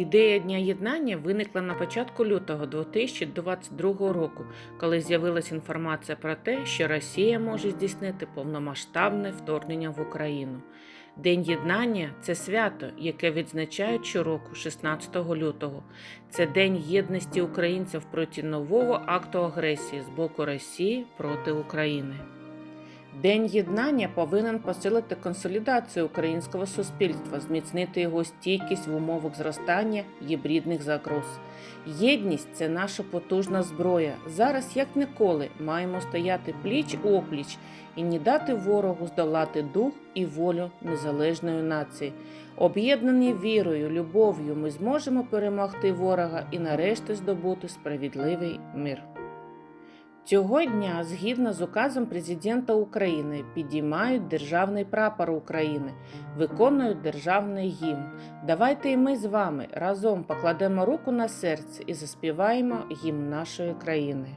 Ідея Дня єднання виникла на початку лютого 2022 року, коли з'явилася інформація про те, що Росія може здійснити повномасштабне вторгнення в Україну. День єднання це свято, яке відзначають щороку, 16 лютого. Це день єдності українців проти нового акту агресії з боку Росії проти України. День єднання повинен посилити консолідацію українського суспільства, зміцнити його стійкість в умовах зростання гібридних загроз. Єдність це наша потужна зброя. Зараз, як ніколи, маємо стояти пліч опліч і не дати ворогу здолати дух і волю незалежної нації. Об'єднані вірою, любов'ю, ми зможемо перемогти ворога і нарешті здобути справедливий мир. Цього дня, згідно з указом президента України, підіймають державний прапор України, виконують державний гімн. Давайте і ми з вами разом покладемо руку на серце і заспіваємо гімн нашої країни.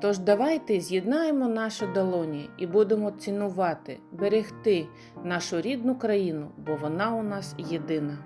Тож давайте з'єднаємо наші долоні і будемо цінувати, берегти нашу рідну країну, бо вона у нас єдина.